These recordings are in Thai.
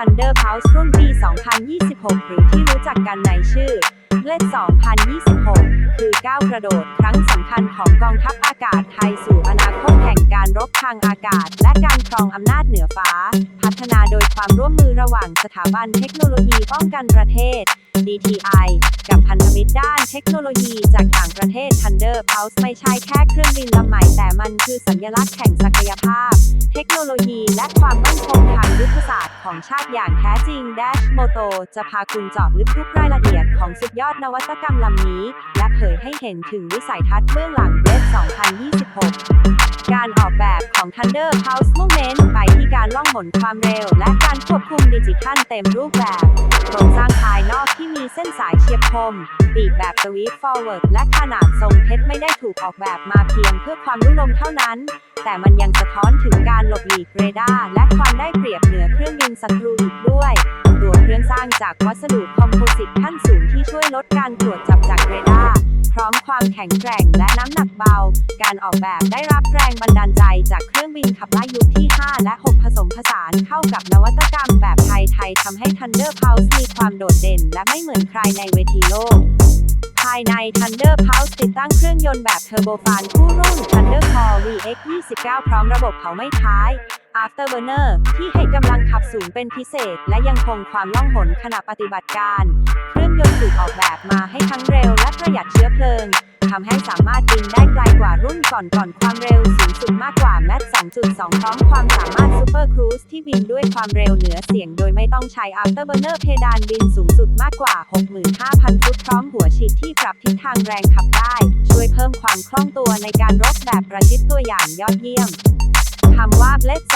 Thunder Pulse รุ่นปี 2026 หรือที่รู้จักกันในชื่อเลด2026 คือก้าวกระโดดครั้งสำคัญของกองทัพอากาศไทยสู่อนาคตแห่งการรบทางอากาศ และการครองอำนาจเหนือฟ้า พัฒนาโดยความร่วมมือระหว่างสถาบันเทคโนโลยีป้องกันประเทศ DTI กับพันธมิตรด้านเทคโนโลยีจากต่างประเทศ Thunder Pulse ไม่ใช่แค่เครื่องบินลำใหม่แต่มันคือสัญลักษณ์แห่งศักยภาพ เทคโนโลยีและความมั่นคงทาง ยุทธศาสตร์ของชาติอย่างแท้จริง Dash Moto จะพาคุณเจาะลึกทุกรายละเอียดของสุดยอดนวัตกรรมลำนี้ และเผยให้เห็นถึงวิสัยทัศน์เบื้องหลังเบส2026 การออกแบบของ Thunder Pulse มุ่งเน้นไปที่การล่องหนความเร็ว และการควบคุมดิจิทัลเต็มรูปแบบโครงสร้างภายนอกที่มีเส้นสายเฉียบคมปีกแบบสวีท forward และขนาดทรงเพชรไม่ได้ถูกออกแบบมาเพียงเพื่อความรุ่งรมเท่านั้น แต่มันยังสะท้อนถึงการหลบหลีกเรดาร์และความได้เปรียบเหนือเครื่องบินศัตรูอีกด้วย ตัวเครื่องสร้างจากวัสดุคอมโพสิตขั้นสูงที่ช่วยลดการตรวจจับจากเรดาร์พร้อมความแข็งแกร่งและน้ำหนักเบา การออกแบบได้รับแรงบันดาลใจจากเครื่องบินขับไล่ยุคที่ 5 และ 6 ผสมผสานเข้ากับนวัตกรรมแบบไทยๆทำให้ Thunder Pulse มีความโดดเด่น และไม่เหมือนใครในเวทีโลก ภายใน Thunder Pulse ติดตั้งเครื่องยนต์แบบเทอร์โบฟานคู่รุ่น Thunder Core VX 29 พร้อมระบบเผาไม่ท้าย Afterburner ที่ให้กำลังขับสูงเป็นพิเศษ และยังคงความล่องหนขณะปฏิบัติการ เครื่องยนต์ถูกออกแบบมาให้ทั้งเร็วและประหยัดเชื้อเพลิงทำให้สามารถบินได้ไกลกว่ารุ่นก่อนก่อนความเร็วสูงสุดมากกว่า Mach 2.2 พร้อมความสามารถ Super Cruise ที่บินด้วยความเร็วเหนือเสียงโดยไม่ต้องใช้ Afterburner เพดานบินสูงสุดมากกว่า 65,000 ฟุตพร้อมหัวฉีดที่ปรับทิศทางแรงขับได้ ช่วยเพิ่มความคล่องตัวในการรบแบบประชิดตัวอย่างยอดเยี่ยม คำว่า Blade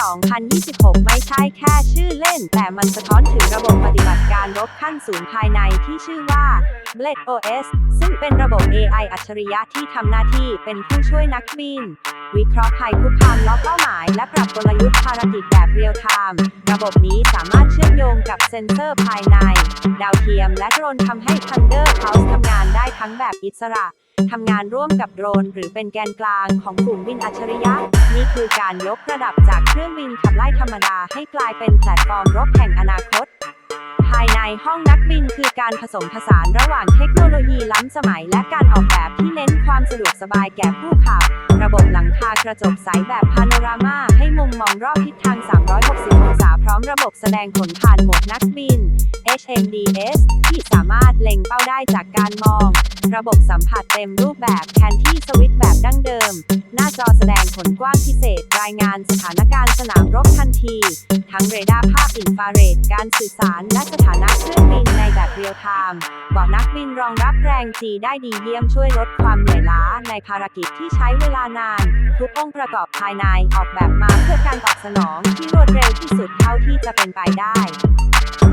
2026 ไม่ใช่แค่ชื่อเล่น แต่มันสะท้อนถึงระบบปฏิบัติการรบขั้นสูงภายในที่ชื่อว่า Blade OS ซึ่งเป็นระบบ AI อัจฉริยะที่ทำหน้าที่เป็นผู้ช่วยนักบิน วิเคราะห์ภัยคุกคามล็อกเป้าหมาย และปรับกลยุทธ์ภารกิจแบบเรียลไทม์ระบบนี้สามารถเชื่อมโยงกับเซ็นเซอร์ภายใน ดาวเทียมและโดรนทำให้ Thunder Pulse ทำงานได้ทั้งแบบอิสระ ทำงานร่วมกับโดรน หรือเป็นแกนกลางของกลุ่มบินอัจฉริยะ นี่คือการยกระดับจากเครื่องบินขับไล่ธรรมดาให้กลายเป็นแพลตฟอร์มรบแห่งอนาคต ภายในห้องนักบินคือการผสมผสานระหว่างเทคโนโลยีล้ำสมัย และการออกแบบที่เน้นความสะดวกสบายแก่ผู้ขับ ระบบหลังคากระจกใสแบบพาโนรามาให้มุมมองรอบทิศทาง 360 องศาพร้อมระบบแสดงผลผ่านโหมดนักบิน HMDS ที่สามารถเล็งเป้าได้จากการมอง ระบบสัมผัสเต็มรูปแบบแทนที่สวิตช์แบบดั้งเดิม หน้าจอแสดงผลกว้างพิเศษ รายงานสถานการณ์สนามรบทันที ทั้งเรดาร์ภาพอินฟราเรด การสื่อสาร และสถานะเครื่องบินในแบบเรียลไทม์บาะนักบินรองรับแรงจีได้ดีเยี่ยมช่วยลดความเหนื่อยล้าในภารกิจที่ใช้เวลานาน ทุกองค์ประกอบภายในออกแบบมาเพื่อการตอบสนองที่รวดเร็วที่สุดเท่าที่จะเป็นไปได้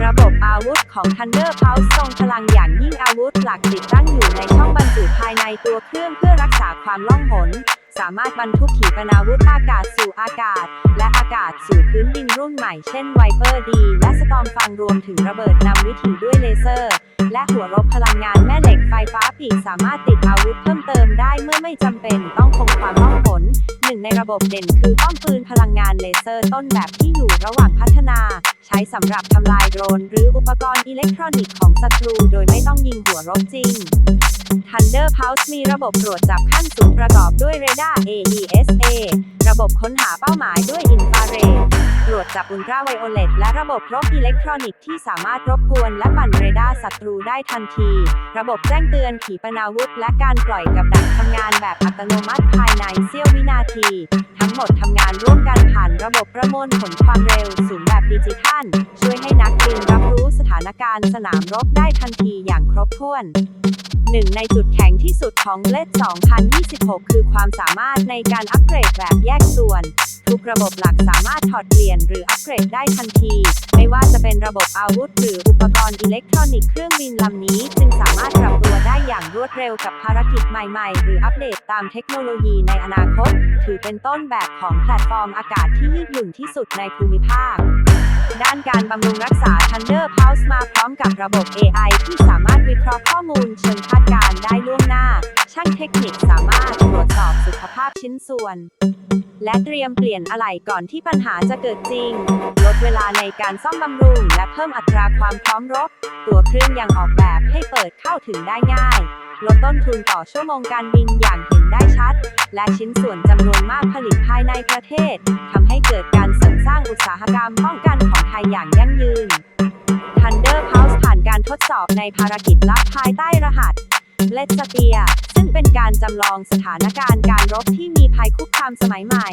ระบบอาวุุธของ Thunder Pulse ทรงพลังอย่างยิ่งอาวุธหลักติดตั้งอยู่ในช่องบรรจุภายในตัวเครื่องเพื่อรักษาความล่องหน สามารถบรรทุกขีปนาวุธอากาศสู่อากาศ และอากาศสู่พื้นดินรุ่นใหม่เช่น Viper D และสตอมฟังรวมถึงระเบิดนำวิถีด้วยเลเซอร์ และหัวรบพลังงานแม่เหล็กไฟฟ้าปีกสามารถติดอาวุธเพิ่มเติมได้เมื่อไม่จำเป็นต้องคง ระบบเด่นคือป้อมปืนพลังงานเลเซอร์ต้นแบบที่อยู่ระหว่างพัฒนา ใช้สำหรับทำลายโดรน หรืออุปกรณ์อิเล็กทรอนิกส์ของศัตรู โดยไม่ต้องยิงหัวรบจริง Thunder Pulse มีระบบตรวจจับขั้นสูงประกอบด้วยเรดาร์ AESA ระบบค้นหาเป้าหมายด้วยอินฟราเรดตรวจจับอุลตราไวโอเลตและระบบรบอิเล็กทรอนิกส์ที่สามารถรบกวนและปั่นเรดาร์ศัตรูได้ทันที ระบบแจ้งเตือนขีปนาวุธ และการปล่อยกับดักทำงานแบบอัตโนมัติภายในเสี้ยววินาที ทั้งหมดทำงานร่วมกันผ่านระบบประมวลผลความเร็วสูงแบบดิจิทัล ช่วยให้นักบินรับรู้สถานการณ์สนามรบได้ทันทีอย่างครบถ้วน หนึ่งในจุดแข็งที่สุดของ Blade 2026 คือความสามารถในการอัปเกรดแบบแยกส่วน ทุกระบบหลักสามารถถอดเปลี่ยนหรืออัปเกรดได้ทันที ไม่ว่าจะเป็นระบบอาวุธ หรืออุปกรณ์อิเล็กทรอนิกส์เครื่องบินลำนี้ จึงสามารถปรับตัวได้อย่างรวดเร็วกับภารกิจใหม่ๆ หรืออัปเดตตามเทคโนโลยีในอนาคต ถือเป็นต้นแบบของแพลตฟอร์มอากาศที่ยืดหยุ่นที่สุดในภูมิภาค ด้านการบำรุงรักษา Thunder Pulse มาพร้อมกับระบบ AI ที่สามารถวิเคราะห์ข้อมูลเชิงคาดการณ์ได้ล่วงหน้า ช่างเทคนิคสามารถตรวจสอบสุขภาพชิ้นส่วน และเตรียมเปลี่ยนอะไหล่ก่อนที่ปัญหาจะเกิดจริง ลดเวลาในการซ่อมบำรุง และเพิ่มอัตราความพร้อมรบ ตัวเครื่องยังออกแบบให้เปิดเข้าถึงได้ง่าย ลดต้นทุนต่อชั่วโมงการบินอย่างเห็นได้ชัด และชิ้นส่วนจำนวนมากผลิตภายในประเทศทำให้เกิดการเสริมสร้างอุตสาหกรรมป้องกันของไทยอย่างยั่งยืน Thunder House ผ่านการทดสอบในภารกิจลับภายใต้รหัส Let's Spear เป็นการจำลองสถานการณ์การรบที่มีภัยคุกคามสมัยใหม่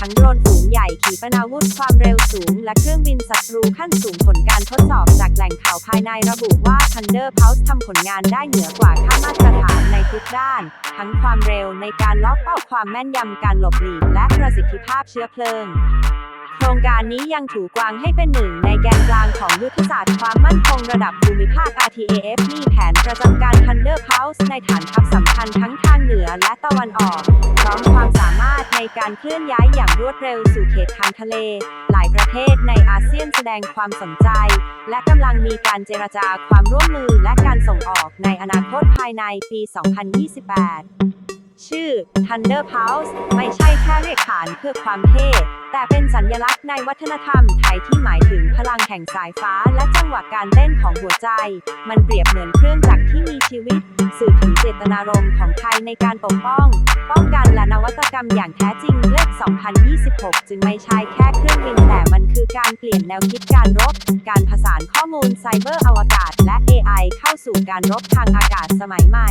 ทั้งโดรนฝูงใหญ่ขีปนาวุธความเร็วสูง และเครื่องบินศัตรูขั้นสูงผลการทดสอบจากแหล่งข่าวภายในระบุว่า Thunder Pulse ทำผลงานได้เหนือกว่าค่ามาตรฐานในทุกด้าน ทั้งความเร็วในการล็อกเป้าความแม่นยำการหลบหลีกและประสิทธิภาพเชื้อเพลิง รงการนี้ยังถูกวางให้เป็นหนึ่งในแกนกลางของยุทธศาสตร์ความมั่นคงระดับภูมิภาค RTAF มีแผนประจำการ Thunder Pulse ในฐานทัพสำคัญทั้งทางเหนือและตะวันออกพร้อมความสามารถในการเคลื่อนย้ายอย่างรวดเร็วสู่เขตทางทะเล หลายประเทศในอาเซียนแสดงความสนใจ และกำลังมีการเจรจาความร่วมมือและการส่งออกในอนาคตภายในปี 2028 ชื่อ Thunder Pulse ไม่ใช่แค่เรียกขานเพื่อความเท่แต่เป็นสัญลักษณ์ในวัฒนธรรมไทยที่หมายถึงพลังแห่งสายฟ้าและจังหวะการเต้นของหัวใจ มันเปรียบเหมือนเครื่องจักรที่มีชีวิต สื่อถึงเจตนารมณ์ของไทยในการปกป้อง ป้องกันและนวัตกรรมอย่างแท้จริงเลข2026 จึงไม่ใช่แค่เครื่องบินแต่มันคือการเปลี่ยนแนวคิดการรบ การผสานข้อมูลไซเบอร์อวกาศ และ AI เข้าสู่การรบทางอากาศสมัยใหม่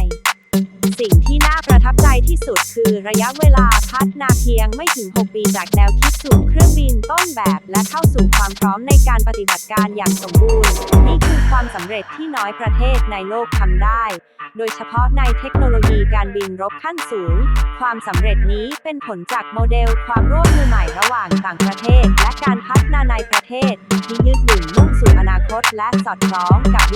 สิ่งที่น่าประทับใจที่สุดคือระยะเวลาพัฒนาเพียงไม่ถึง 6 ปีจากแนวคิดสู่เครื่องบินต้นแบบ และเข้าสู่ความพร้อมในการปฏิบัติการอย่างสมบูรณ์ นี่คือความสำเร็จที่น้อยประเทศในโลกทำได้ โดยเฉพาะในเทคโนโลยีการบินรบขั้นสูง ความสำเร็จนี้เป็นผลจากโมเดลความร่วมมือใหม่ระหว่างต่างประเทศ และการพัฒนาในประเทศที่ยืดหยุ่นมุ่งสู่อนาคตและสอดคล้องกับวิ